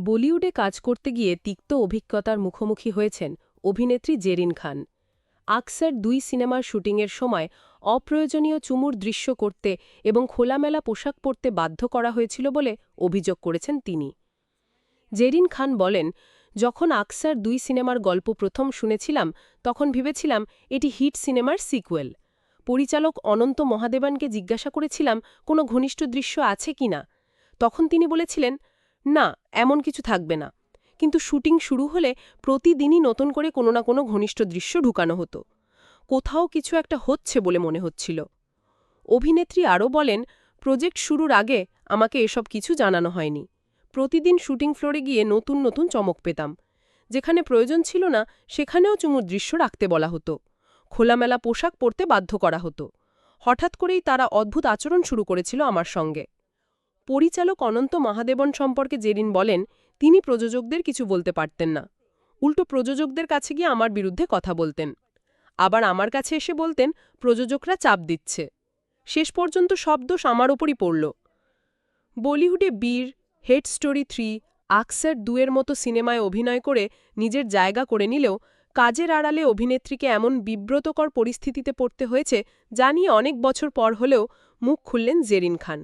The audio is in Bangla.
বলিউডে কাজ করতে গিয়ে তিক্ত অভিজ্ঞতার মুখোমুখি হয়েছেন অভিনেত্রী জেরিন খান। আকসার দুই সিনেমার শুটিংয়ের সময় অপ্রয়োজনীয় চুমুর দৃশ্য করতে এবং খোলামেলা পোশাক পরতে বাধ্য করা হয়েছিল বলে অভিযোগ করেছেন তিনি। জেরিন খান বলেন, যখন আকসার দুই সিনেমার গল্প প্রথম শুনেছিলাম, তখন ভেবেছিলাম এটি হিট সিনেমার সিকুয়েল। পরিচালক অনন্ত মহাদেবানকে জিজ্ঞাসা করেছিলাম, কোনো ঘনিষ্ঠ দৃশ্য আছে কিনা তখন তিনি বলেছিলেন না, এমন কিছু থাকবে না। কিন্তু শুটিং শুরু হলে প্রতিদিনই নতুন করে কোনো না কোনো ঘনিষ্ঠ দৃশ্য ঢুকানো হতো। কোথাও কিছু একটা হচ্ছে বলে মনে হচ্ছিল। অভিনেত্রী আরও বলেন, প্রজেক্ট শুরুর আগে আমাকে এসব কিছু জানানো হয়নি। প্রতিদিন শুটিং ফ্লোরে গিয়ে নতুন নতুন চমক পেতাম। যেখানে প্রয়োজন ছিল না, সেখানেও চুমুর দৃশ্য রাখতে বলা হতো। খোলামেলা পোশাক পরতে বাধ্য করা হতো। হঠাৎ করেই তারা অদ্ভুত আচরণ শুরু করেছিল আমার সঙ্গে। পরিচালক অনন্ত মহাদেবন সম্পর্কে জেরিন বলেন, তিনি প্রযোজকদের কিছু বলতে পারতেন না। উল্টো প্রযোজকদের কাছে গিয়ে আমার বিরুদ্ধে কথা বলতেন। আবার আমার কাছে এসে বলতেন, প্রযোজকরা চাপ দিচ্ছে। শেষ পর্যন্ত সব দোষ আমার ওপরই পড়ল। বলিউডে বীর, হেড স্টোরি থ্রি, আকসার দুয়ের মতো সিনেমায় অভিনয় করে নিজের জায়গা করে নিলেও কাজের আড়ালে অভিনেত্রীকে এমন বিব্রতকর পরিস্থিতিতে পড়তে হয়েছে যা নিয়ে অনেক বছর পর হলেও মুখ খুললেন জেরিন খান।